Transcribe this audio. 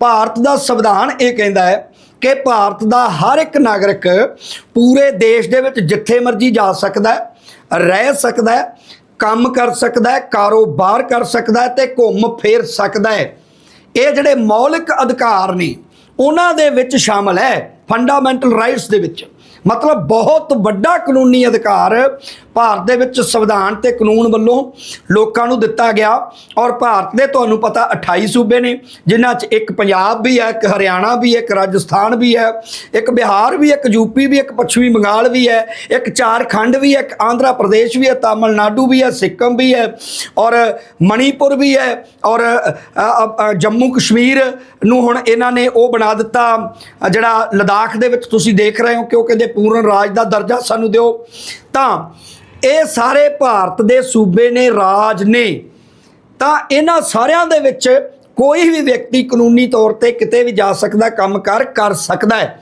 ਭਾਰਤ ਦਾ ਸੰਵਿਧਾਨ ਇਹ ਕਹਿੰਦਾ ਹੈ ਕਿ ਭਾਰਤ ਦਾ ਹਰ ਇੱਕ ਨਾਗਰਿਕ ਪੂਰੇ ਦੇਸ਼ ਦੇ ਵਿੱਚ ਜਿੱਥੇ ਮਰਜ਼ੀ ਜਾ ਸਕਦਾ ਹੈ, ਰਹਿ ਸਕਦਾ ਹੈ, ਕੰਮ ਕਰ ਸਕਦਾ ਹੈ, ਕਾਰੋਬਾਰ ਕਰ ਸਕਦਾ ਹੈ ਤੇ ਘੁੰਮ ਫਿਰ ਸਕਦਾ ਹੈ। ਇਹ ਜਿਹੜੇ ਮੌਲਿਕ ਅਧਿਕਾਰ ਨੇ, ਉਹਨਾਂ ਦੇ ਵਿੱਚ ਸ਼ਾਮਲ ਹੈ ਫੰਡਾਮੈਂਟਲ ਰਾਈਟਸ ਦੇ ਵਿੱਚ। ਮਤਲਬ ਬਹੁਤ ਵੱਡਾ ਕਾਨੂੰਨੀ ਅਧਿਕਾਰ ਭਾਰਤ ਦੇ ਵਿੱਚ ਸੰਵਿਧਾਨ ਤੇ ਕਾਨੂੰਨ ਵੱਲੋਂ ਲੋਕਾਂ ਨੂੰ ਦਿੱਤਾ ਗਿਆ ਔਰ ਭਾਰਤ ਦੇ ਤੁਹਾਨੂੰ ਪਤਾ 28 ਸੂਬੇ ਨੇ ਜਿਨ੍ਹਾਂ 'ਚ ਇੱਕ ਪੰਜਾਬ ਵੀ ਹੈ ਇੱਕ ਹਰਿਆਣਾ ਵੀ ਹੈ ਇੱਕ ਰਾਜਸਥਾਨ ਵੀ ਹੈ ਇੱਕ ਬਿਹਾਰ ਵੀ ਹੈ ਇੱਕ ਯੂਪੀ ਵੀ ਇੱਕ ਪੱਛਮੀ ਬੰਗਾਲ ਵੀ ਹੈ ਇੱਕ ਝਾਰਖੰਡ ਵੀ ਹੈ ਇੱਕ ਆਂਧਰਾ ਪ੍ਰਦੇਸ਼ ਵੀ ਹੈ ਤਾਮਿਲਨਾਡੂ ਵੀ ਹੈ ਸਿੱਕਮ ਵੀ ਹੈ ਔਰ ਮਣੀਪੁਰ ਵੀ ਹੈ ਔਰ ਜੰਮੂ ਕਸ਼ਮੀਰ ਨੂੰ ਹੁਣ ਇਹਨਾਂ ਨੇ ਉਹ ਬਣਾ ਦਿੱਤਾ ਜਿਹੜਾ ਲਦਾਖ ਦੇ ਵਿੱਚ ਤੁਸੀਂ ਦੇਖ ਰਹੇ ਹੋ ਕਿਉਂਕਿ ਉਹ ਪੂਰਨ ਰਾਜ ਦਾ ਦਰਜਾ ਸਾਨੂੰ ਦਿਓ। ਤਾਂ ਇਹ ਸਾਰੇ ਭਾਰਤ ਦੇ ਸੂਬੇ ਨੇ, ਰਾਜ ਨੇ, ਤਾਂ ਇਹਨਾਂ ਸਾਰਿਆਂ ਦੇ ਵਿੱਚ ਕੋਈ ਵੀ ਵਿਅਕਤੀ ਕਾਨੂੰਨੀ ਤੌਰ ਤੇ ਕਿਤੇ ਵੀ ਜਾ ਸਕਦਾ, ਕੰਮ ਕਰ ਕਰ ਸਕਦਾ ਹੈ।